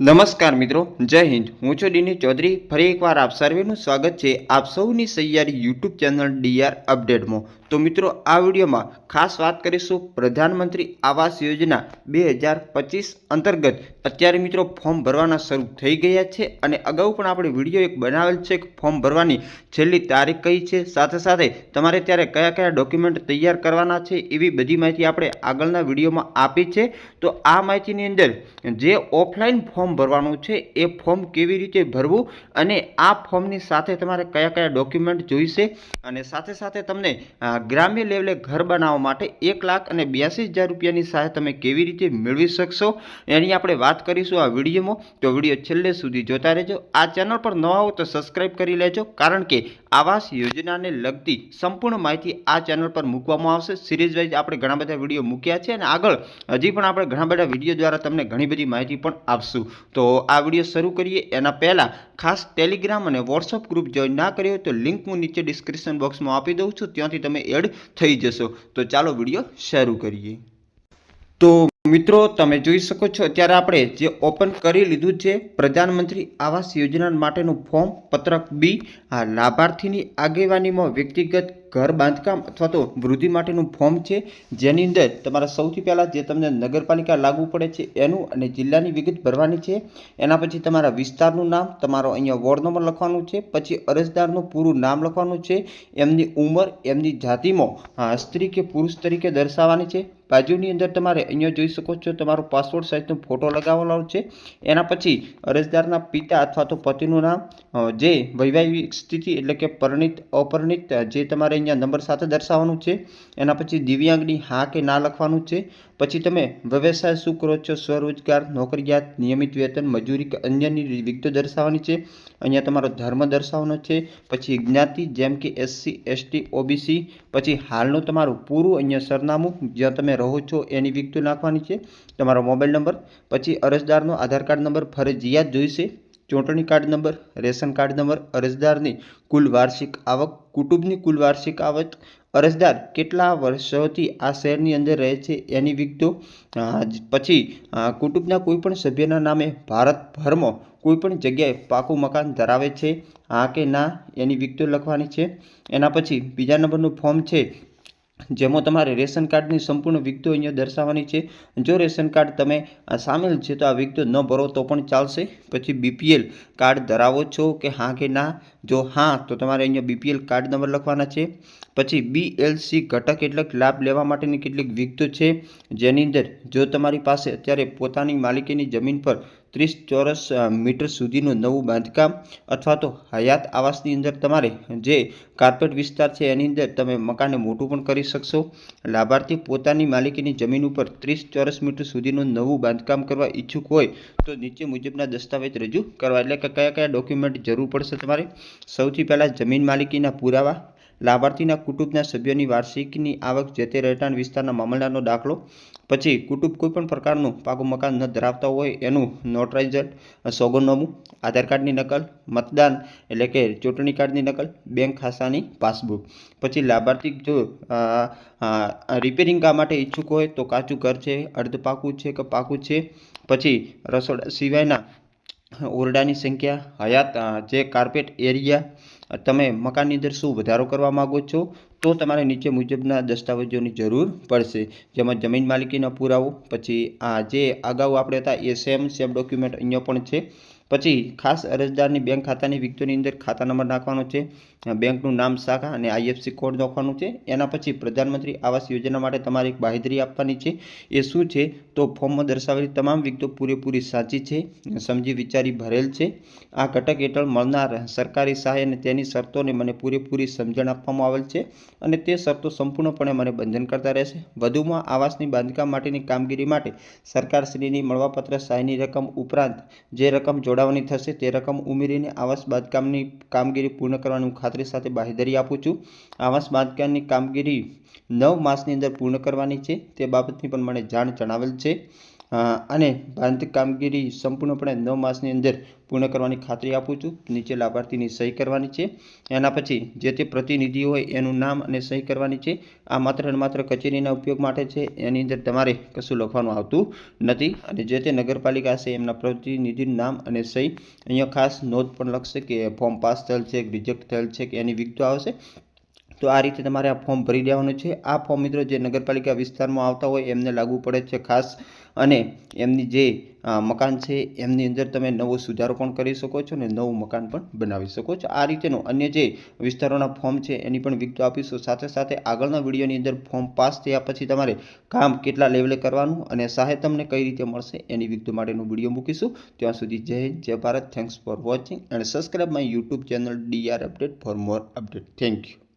નમસ્કાર મિત્રો, જય હિન્દ. હું છું ડીની ચૌધરી. ફરી એકવાર આપ સર્વેનું સ્વાગત છે આપ સૌની સૈયારી યુટ્યુબ ચેનલ ડીઆર અપડેટમાં. તો મિત્રો, આ વિડીયોમાં ખાસ વાત કરીશું પ્રધાનમંત્રી આવાસ યોજના બે હજાર પચીસ અંતર્ગત. અત્યારે મિત્રો, ફોર્મ ભરવાના શરૂ થઈ ગયા છે અને અગાઉ પણ આપણે વીડિયો એક બનાવેલ છે કે ફોર્મ ભરવાની છેલ્લી તારીખ કઈ છે? સાથે સાથે તમારે ત્યારે કયા કયા ડોક્યુમેન્ટ તૈયાર કરવાના છે એવી બધી માહિતી આપણે આગળના વિડીયોમાં આપી છે. તો આ માહિતીની અંદર જે ઓફલાઈન ફોર્મ ભરવાનું છે એ ફોર્મ કેવી રીતે ભરવું અને આ ફોર્મની સાથે તમારે કયા કયા ડોક્યુમેન્ટ જોઈશે અને સાથે સાથે તમને ગ્રામ્ય લેવલે ઘર બનાવવા માટે એક લાખ અને બ્યાસી હજાર રૂપિયાની સહાય તમે કેવી રીતે મેળવી શકશો? એની આપણે વાત કરીશું આ વિડીયોમાં. તો વીડિયો છેલ્લે સુધી જોતા રહેજો. આ ચેનલ પર નવા હો તો સબસ્ક્રાઈબ કરી લેજો, કારણ કે આવાસ યોજનાને લગતી સંપૂર્ણ માહિતી આ ચેનલ પર મૂકવામાં આવશે. સિરીઝ વાઇઝ આપણે ઘણા બધા વીડિયો મૂક્યા છે અને આગળ હજી પણ આપણે ઘણા બધા વીડિયો દ્વારા તમને ઘણી બધી માહિતી પણ આપશું. તો આ વીડિયો શરૂ કરીએ. એના પહેલાં ખાસ ટેલિગ્રામ અને વોટ્સઅપ ગ્રુપ જોઈન ના કર્યો તો લિંક હું નીચે ડિસ્ક્રિપ્શન બોક્સમાં આપી દઉં છું. ત્યાંથી તમે એડ થઈ જશો. તો ચાલો વીડિયો શરૂ કરીએ. તો મિત્રો, તમે જોઈ શકો છો, અત્યારે આપણે જે ઓપન કરી લીધું છે, પ્રધાનમંત્રી આવાસ યોજના માટેનું ફોર્મ પત્રક બી આ લાભાર્થીની આગેવાનીમાં વ્યક્તિગત ઘર બાંધકામ અથવા તો વૃદ્ધિ માટેનું ફોર્મ છે, જેની અંદર તમારે સૌથી પહેલાં જે તમને નગરપાલિકા લાગુ પડે છે એનું અને જિલ્લાની વિગત ભરવાની છે. એના પછી તમારા વિસ્તારનું નામ, તમારો અહીંયા વોર્ડ નંબર લખવાનું છે, પછી અરજદારનું પૂરું નામ લખવાનું છે, એમની ઉંમર, એમની જાતિમાં સ્ત્રી કે પુરુષ તરીકે દર્શાવવાની છે. બાજુની અંદર તમારે અહીંયા જોઈ શકો છો તમારો પાસપોર્ટ સાઇઝનો ફોટો લગાવવાનો છે. એના પછી અરજદારના પિતા અથવા તો પતિનું નામ જે વૈવાહિક સ્થિતિ એટલે કે પરિણિત, અપરિણિત, જે તમારે અહીંયા નંબર સાથે દર્શાવવાનું છે. એના પછી દિવ્યાંગની હા કે ના લખવાનું છે. પછી તમે વ્યવસાય શું કરો છો સ્વરોજગાર, નોકરિયાત, નિયમિત વેતન, મજૂરી કે અન્યની વિગતો દર્શાવવાની છે. અહીંયા તમારો ધર્મ દર્શાવવાનો છે. પછી જ્ઞાતિ જેમ કે એસસી એસટી ઓબીસી પછી હાલનું તમારું પૂરું અહીંયા સરનામું જ્યાં તમે રહો છો એની વિગતો નાખવાની છે. તમારો મોબાઈલ નંબર, પછી અરજદારનો આધાર કાર્ડ નંબર, ફરજિયાત જોઈશે. ચૂંટણી card number, ration card number, અરજદારની કુલ વાર્ષિક આવક, કુટુંબની કુલ વાર્ષિક આવક અરજદાર કેટલા વર્ષોથી આ શહેરની અંદર રહે છે એની વિગતો પછી કુટુંબના કોઈપણ સભ્યના નામે ભારતભરમાં કોઈપણ જગ્યાએ પાકું મકાન ધરાવે છે, હા કે ના, એની વિગતો લખવાની છે. એના પછી બીજા નંબરનું ફોર્મ છે, જેમાં તમારે રેશન કાર્ડની સંપૂર્ણ વિગતો અહીંયા દર્શાવવાની છે. જો રેશન કાર્ડ તમે સામેલ છે તો આ વિગતો ન ભરો તો પણ ચાલશે. પછી બીપીએલ કાર્ડ ધરાવો છો કે હા કે ના જો હા, તો તમારે અહીંયા બીપીએલ કાર્ડ નંબર લખવાના છે. પછી બીએલસી ઘટક એટલે લાભ લેવા માટેની કેટલીક વિગતો છે. જેની અંદર જો તમારી પાસે અત્યારે પોતાની માલિકીની જમીન પર ત્રીસ ચોરસ મીટર સુધીનું નવું બાંધકામ અથવા તો હયાત આવાસની અંદર તમારે જે કાર્પેટ વિસ્તાર છે એની અંદર તમે મકાનને મોટું પણ કરી શકશો. લાભાર્થી પોતાની માલિકીની જમીન ઉપર ત્રીસ ચોરસ મીટર સુધીનું નવું બાંધકામ કરવા ઈચ્છુક હોય તો નીચે મુજબના દસ્તાવેજ રજૂ કરવા. એટલે કે કયા કયા ડોક્યુમેન્ટ જરૂર પડશે તમારે? સૌથી પહેલાં જમીન માલિકીના પુરાવા, લાભાર્થીના કુટુંબના સભ્યોની વાર્ષિકની આવક જે તે રહેઠાણ વિસ્તારના મામલતદારનો દાખલો, પછી કુટુંબ કોઈપણ પ્રકારનું પાકું મકાન ન ધરાવતા હોય એનું નોટરાઇઝડ સોગોનોમું આધાર કાર્ડની નકલ, મતદાન એટલે કે ચૂંટણી કાર્ડની નકલ, બેંક ખાતાની પાસબુક. પછી લાભાર્થી જો રિપેરિંગ કામ માટે ઈચ્છુક હોય તો કાચું ઘર છે અર્ધ પાકું છે કે પાકું છે, પછી રસોડા સિવાયના ઓરડાની સંખ્યા, હયાત જે કાર્પેટ એરિયા તમે મકાનની અંદર શું વધારો કરવા માગો છો, તો તમારે નીચે મુજબના દસ્તાવેજોની જરૂર પડશે. જેમાં જમીન માલિકીનો પુરાવો, પછી આ જે અગાઉ આપણે હતા, એ સેમ સેમ ડોક્યુમેન્ટ અહીંયા પણ છે. પછી ખાસ અરજદારની બેંક ખાતાની વિગતોની અંદર ખાતા નંબર નાખવાનો છે બેંકનું નામ, શાખા અને આઈએફસી કોડ નાખવાનું છે. એના પછી પ્રધાનમંત્રી આવાસ યોજના માટે તમારે એક બાહેધરી આપવાની છે. એ શું છે? તો ફોર્મમાં દર્શાવેલી તમામ વિગતો પૂરેપૂરી સાચી છે, સમજી વિચારી ભરેલ છે. આ ઘટક હેઠળ મળનાર સરકારી સહાય અને તેની શરતોને મને પૂરેપૂરી સમજણ આપવામાં આવેલ છે અને તે શરતો સંપૂર્ણપણે મને બંધન કરતા રહેશે. વધુમાં આવાસની બાંધકામ માટેની કામગીરી માટે સરકારશ્રીની મળવાપત્ર સહાયની રકમ ઉપરાંત જે રકમ જોડાવાની થશે તે રકમ ઉમેરીને આવાસ બાંધકામની કામગીરી પૂર્ણ કરવાની હું ખાતરી સાથે બાહેધરી આપું છું. આવાસ બાંધકામની કામગીરી નવ માસની અંદર પૂર્ણ કરવાની છે. તે બાબતની પણ મને જાણ જણાવેલ છે. અને બાંધ કામગીરી સંપૂર્ણપણે નવ માસની અંદર પૂર્ણ કરવાની ખાતરી આપું છું. નીચે લાભાર્થીની સહી કરવાની છે. એના પછી જે તે પ્રતિનિધિ હોય એનું નામ અને સહી કરવાની છે. આ માત્ર અને માત્ર કચેરીના ઉપયોગ માટે છે. એની અંદર તમારે કશું લખવાનું આવતું નથી. અને જે તે નગરપાલિકા છે એમના પ્રતિનિધિનું નામ અને સહી અહીંયા ખાસ નોંધ પણ લખશે કે ફોર્મ પાસ થયેલ છે, રિજેક્ટ થયેલ છે કે એની વિગતો આવશે. તો આ રીતે તમારે આ ફોર્મ ભરી દેવાનું છે. આ ફોર્મ મિત્રો જે નગરપાલિકા વિસ્તારમાં આવતા હોય એમને લાગુ પડે છે ખાસ અને એમની જે મકાન છે એમની અંદર તમે નવો સુધારો પણ કરી શકો છો અને નવું મકાન પણ બનાવી શકો છો. આ રીતેનો અન્ય જે વિસ્તારોના ફોર્મ છે એની પણ વિગતો આપીશું. સાથે સાથે આગળના વિડીયોની અંદર ફોર્મ પાસ થયા પછી તમારે કામ કેટલા લેવલે કરવાનું અને સહાય તમને કઈ રીતે મળશે એની વિગતો માટેનો વીડિયો મૂકીશું. ત્યાં સુધી જય હિન્દ, જય Bharat. Thanks for watching and subscribe my YouTube channel DR update for more update thank you